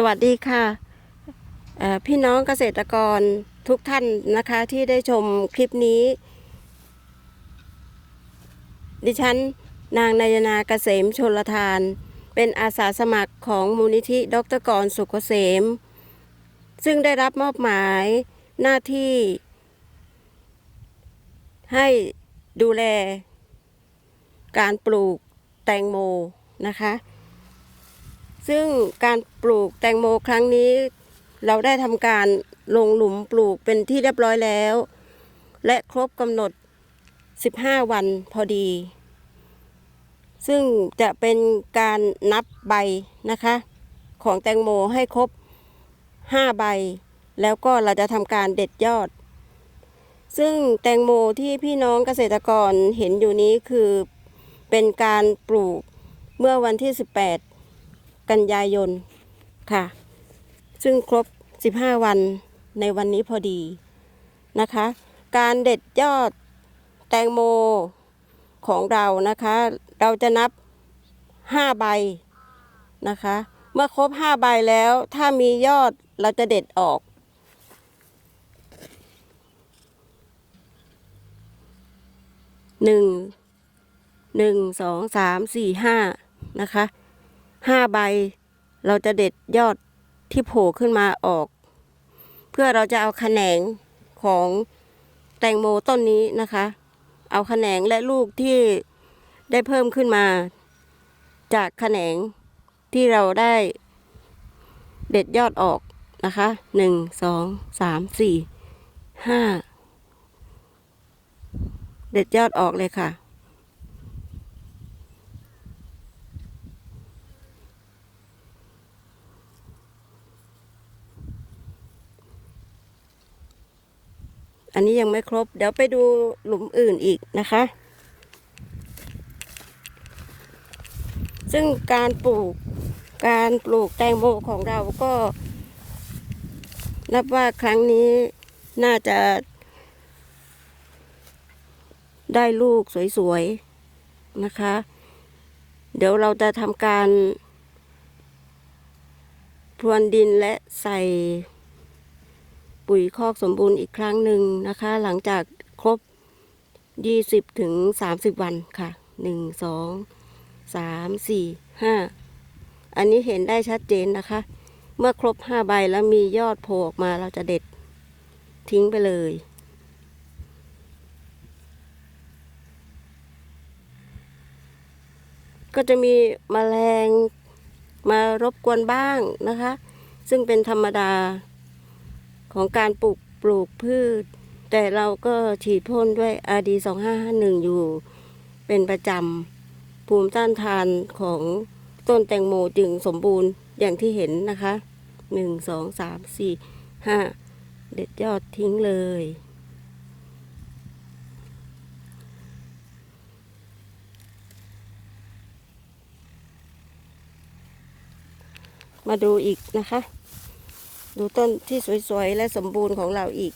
สวัสดีค่ะ พี่น้องเกษตรกรทุกท่านนะคะที่ได้ชมคลิปนี้ ดิฉันนางนายนาเกษมชนลทาน เป็นอาสาสมัครของมูลนิธิดรกรสุขเกษม ซึ่งได้รับมอบหมายหน้าที่ ให้ดูแล การปลูกแตงโมนะคะ ซึ่งการปลูกแตงโมครั้งนี้ เราได้ทำการลงหลุมปลูกเป็นที่เรียบร้อยแล้ว และครบกำหนด 15 วันพอดี ซึ่งจะเป็นการนับใบนะคะ ของแตงโมให้ครบ 5 ใบ แล้วก็เราจะทำการเด็ดยอด ซึ่งแตงโมที่พี่น้องเกษตรกรเห็นอยู่นี้คือเป็นการปลูกเมื่อวันที่ 18 กันยายนค่ะ ซึ่งครบ 15 วันในวันนี้พอดีนะคะ การเด็ดยอดแตงโมของเรานะคะ เราจะนับ 5 ใบนะคะ เมื่อครบ 5 ใบแล้ว ถ้ามียอดเราจะเด็ดออกหนึ่งหนึ่งสองสามสี่ห้านะคะ ห้าใบ เราจะเด็ดยอดที่โผล่ขึ้นมาออก เพื่อเราจะเอาแขนงของแตงโมต้นนี้นะคะ เอาแขนงและลูกที่ได้เพิ่มขึ้นมา จากแขนงที่เราได้เด็ดยอดออกนะคะหนึ่งสองสามสี่ห้าเด็ดยอดออกเลยค่ะ อันนี้ยังไม่ครบ เดี๋ยวไปดูหลุมอื่นอีกนะคะ ซึ่งการปลูกการปลูกแตงโมของเราก็นับว่าครั้งนี้น่าจะ ได้ลูกสวยๆนะคะ เดี๋ยวเราจะทำการพรวนดินและใส่ ปุ๋ยคอกสมบูรณ์อีกครั้งหนึ่งนะคะ หลังจากครบ 20 ถึง 30 วันค่ะ 1 2 3 4 5 อันนี้เห็นได้ชัดเจนนะคะ เมื่อครบ 5 ใบแล้วมียอดโผล่ออกมาเราจะเด็ดทิ้งไปเลยก็จะมีมแมลงมารบกวนบ้างนะคะ ซึ่งเป็นธรรมดา ของการปลูกปลูกพืช แต่เราก็ฉีดพ่นด้วย RD 2551อยู่ เป็นประจำภูมิต้านทานของต้นแตงโมจึงสมบูรณ์อย่างที่เห็นนะคะ1 2 3 4 5เด็ดยอดทิ้งเลย มาดูอีกนะคะ ดูต้นที่สวยๆ และสมบูรณ์ของเราอีก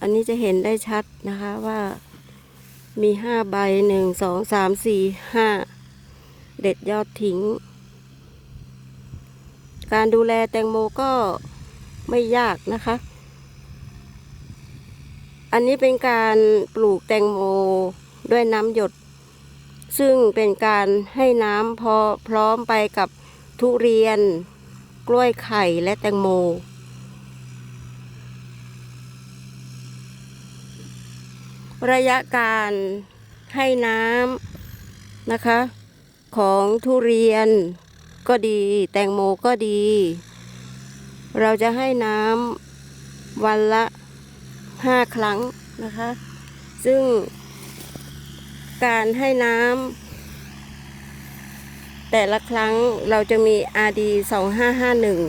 อันนี้จะเห็นได้ชัดนะคะว่ามีห้าใบหนึ่งสองสามสี่ห้าเด็ดยอดทิ้ง การดูแลแตงโมก็ไม่ยากนะคะ อันนี้เป็นการปลูกแตงโมด้วยน้ำหยด ซึ่งเป็นการให้น้ำพอพร้อมไปกับทุเรียน กล้วยไข่และแตงโม ระยะการให้น้ำนะคะ ของทุเรียนก็ดี แตงโมก็ดี เราจะให้น้ำวันละห้าครั้งนะคะ ซึ่ง การให้น้ำแต่ละครั้งเราจะมี RD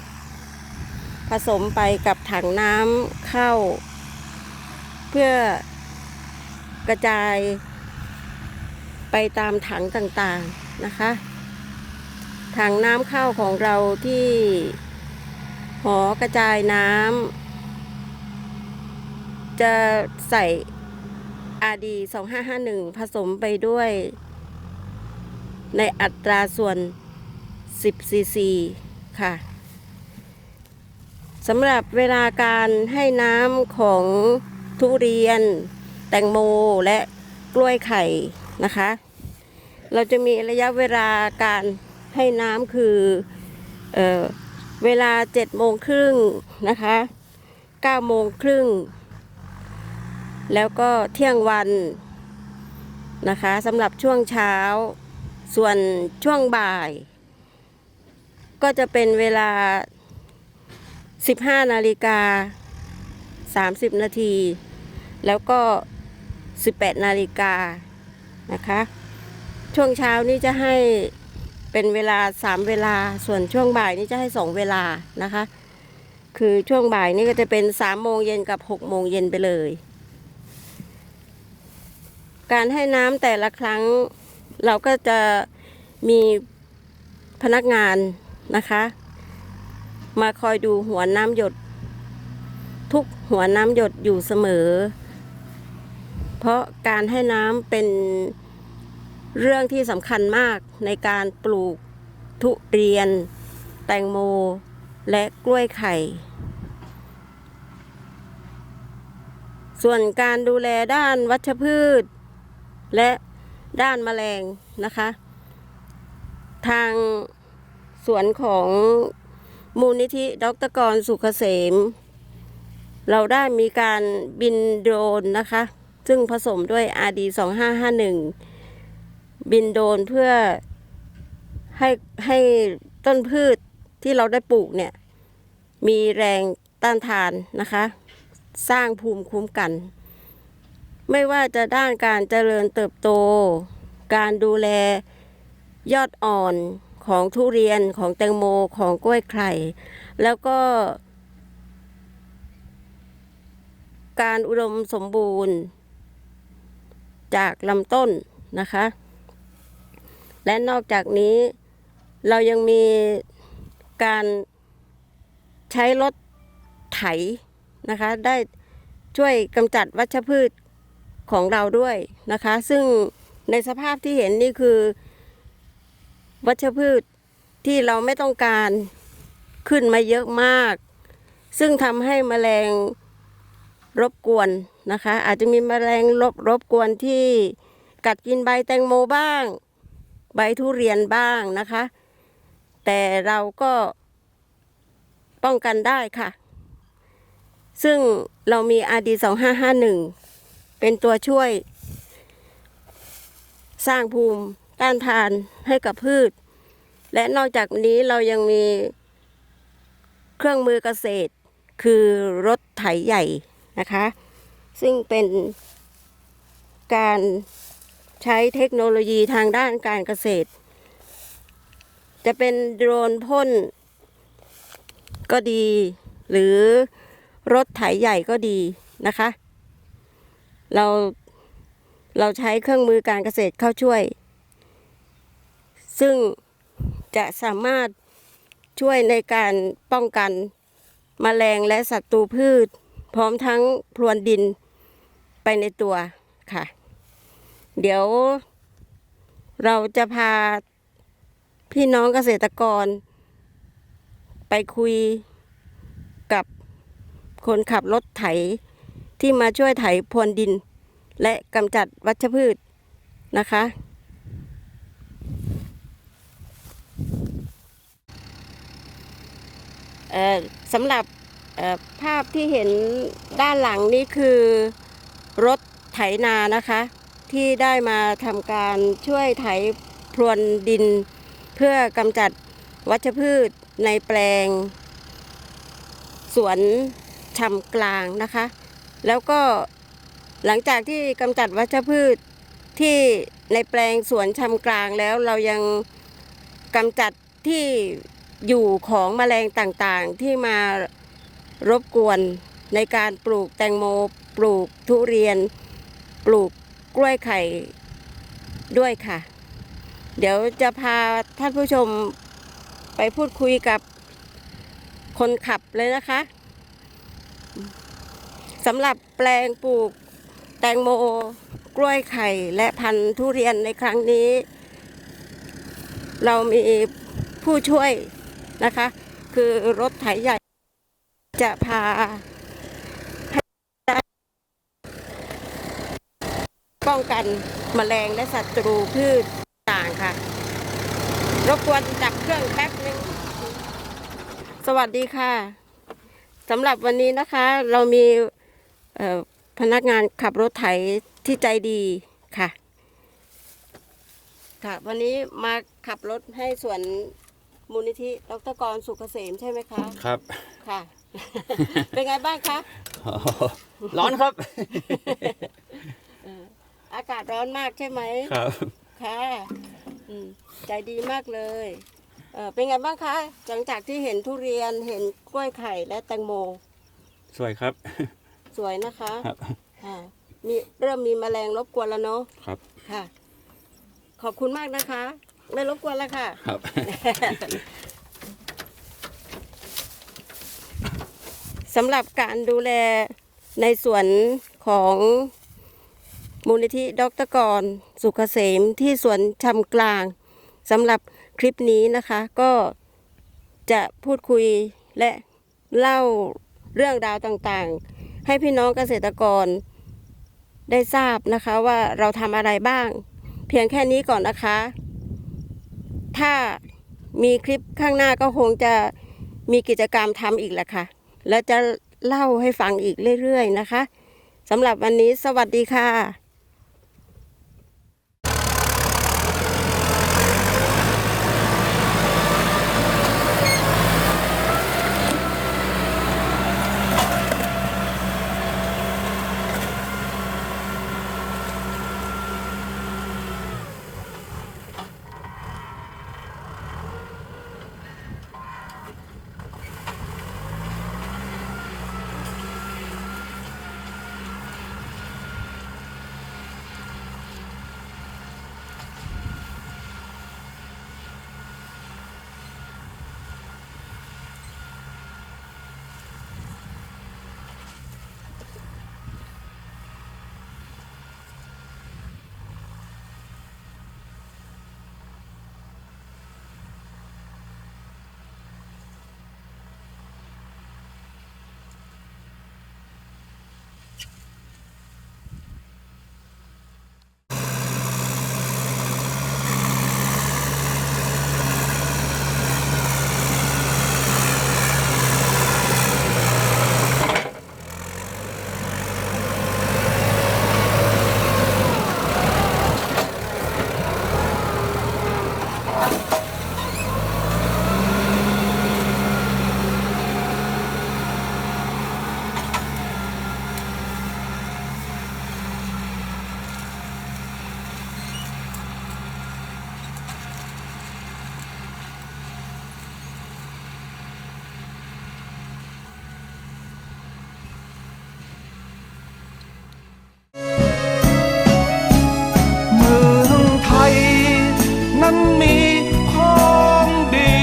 2551 ผสมไปกับถังน้ำเข้า เพื่อกระจายไปตามถังต่างๆนะคะ ถังน้ำเข้าของเราที่หอกระจายน้ำจะใส่ RD 2551 ผสมไปด้วย ในอัตราส่วน 10 ซีซีค่ะสำหรับเวลาการให้น้ำของทุเรียน แตงโมและกล้วยไข่นะคะ เราจะมีระยะเวลาการให้น้ำคือเออเวลา7โมงครึ่งนะคะ9โมงครึ่ง แล้วก็เที่ยงวันนะคะสำหรับช่วงเช้า ส่วนช่วงบ่าย ก็จะเป็นเวลา 15 นาฬิกา 30 นาที แล้วก็ 18 นาฬิกานะคะ ช่วงเช้านี้จะให้เป็นเวลา 3 เวลา ส่วนช่วงบ่ายนี้จะให้ 2 เวลานะคะ คือช่วงบ่ายนี่ก็จะเป็น 3 โมงเย็นกับ 6 โมงเย็นไปเลย การให้น้ำแต่ละครั้ง เราก็จะมีพนักงานนะคะ มาคอยดูหัวน้ำหยด ทุกหัวน้ำหยดอยู่เสมอ เพราะการให้น้ำเป็นเรื่องที่สำคัญมากในการปลูกทุเรียน แตงโม และกล้วยไข่ ส่วนการดูแลด้านวัชพืช และด้านแมลงนะคะ ทางสวนของมูลนิธิดรกรสุขเกษม เราได้มีการบินโดรนนะคะ ซึ่งผสมด้วย RD 2551 บินโดรนเพื่อให้ให้ต้นพืชที่เราได้ปลูกเนี่ย มีแรงต้านทานนะคะ สร้างภูมิคุ้มกัน ไม่ว่าจะด้านการเจริญเติบโต การดูแลยอดอ่อนของทุเรียนของแตงโมของกล้วยไข่แล้วก็ การอุดมสมบูรณ์ จากลำต้นนะคะ และนอกจากนี้เรายังมีการใช้รถไถนะคะ ได้ช่วยกำจัดวัชพืช ของเราด้วยนะคะ ซึ่งในสภาพที่เห็นนี่คือ วัชพืชที่เราไม่ต้องการขึ้นมาเยอะมาก ซึ่งทำให้แมลงรบกวนนะคะ อาจจะมีแมลงรบรบกวนที่กัดกินใบแตงโมบ้าง ใบทุเรียนบ้างนะคะ แต่เราก็ป้องกันได้ค่ะ ซึ่งเรามี RD 2551 เป็นตัวช่วย สร้างภูมิต้านทานให้กับพืช และนอกจากนี้เรายังมีเครื่องมือเกษตร คือรถไถใหญ่นะคะ ซึ่งเป็นการใช้เทคโนโลยีทางด้านการเกษตร จะเป็นโดรนพ่นก็ดี หรือรถไถใหญ่ก็ดีนะคะ เราเราใช้เครื่องมือการเกษตรเข้าช่วย ซึ่งจะสามารถช่วยในการป้องกันมแมลงและศัตรูพืช พร้อมทั้งพรวนดินไปในตัวค่ะ เดี๋ยวเราจะพาพี่น้องเกษตรกร ไปคุยกับคนขับรถไถ ที่มาช่วยไถพรวนดิน และกำจัดวัชพืชนะคะเอ่อสำหรับเอ่อภาพที่เห็นด้านหลังนี่คือรถไถนานะคะ ที่ได้มาทำการช่วยไถพรวนดิน เพื่อกำจัดวัชพืชในแปลง สวนชำกลางนะคะ แล้วก็หลังจากที่กำจัดวัชพืชที่ในแปลงสวนชำกลางแล้วเรายังกำจัดที่อยู่ของแมลงต่างๆ ที่มารบกวนในการปลูกแตงโม ปลูกทุเรียน ปลูกกล้วยไข่ด้วยค่ะ เดี๋ยวจะพาท่านผู้ชมไปพูดคุยกับคนขับเลยนะคะ สำหรับแปลงปลูกแตงโมกล้วยไข่และพันธุ์ทุเรียนในครั้งนี้ เรามีผู้ช่วยนะคะ คือรถไถใหญ่ จะพาให้ได้ป้องกันแมลงและศัตรูพืชต่างค่ะ รบกวนดับเครื่องแป๊บนึง สวัสดีค่ะสำหรับวันนี้นะคะเรามี พนักงานขับรถไถที่ใจดีค่ะ ค่ะ วันนี้มาขับรถให้สวนมูลนิธิดรกรสุขเกษมใช่ไหมคะ ครับ ค่ะ เป็นไงบ้างคะ ร้อนครับ อากาศร้อนมากใช่ไหมครับ ค่ะอืมใจดีมากเลยเออเป็นไงบ้างคะหลังจากที่เห็นทุเรียนเห็นกล้วยไข่และแตงโม สวยครับ สวยนะคะครับค่ะมีเริ่มมีแมลงรบกวนแล้วเนาะครับ ค่ะ ขอบคุณมากนะคะ ไม่รบกวนแล้วค่ะ ครับ สำหรับการดูแลในส่วนของมูลนิธิดรกร สุขเกษมที่สวนชำกลางสำหรับคลิปนี้นะคะ ก็จะพูดคุยและเล่าเรื่องราวต่างๆ ให้พี่น้องเกษตรกรได้ทราบนะคะว่าเราทำอะไรบ้าง เพียงแค่นี้ก่อนนะคะ ถ้ามีคลิปข้างหน้าก็คงจะมีกิจกรรมทำอีกแหละค่ะ แล้วจะเล่าให้ฟังอีกเรื่อยๆนะคะสำหรับวันนี้สวัสดีค่ะ นั้นมีของดี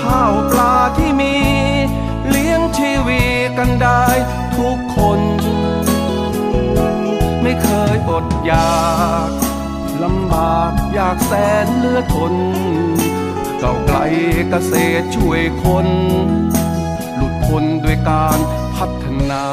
ข้าวปลาที่มี เลี้ยงชีวีกันได้ทุกคน ไม่เคยอดอยากลำบากอยากแสนเลือทนเก่าไกลเกษตรช่วยคน หลุดพ้นด้วยการพัฒนา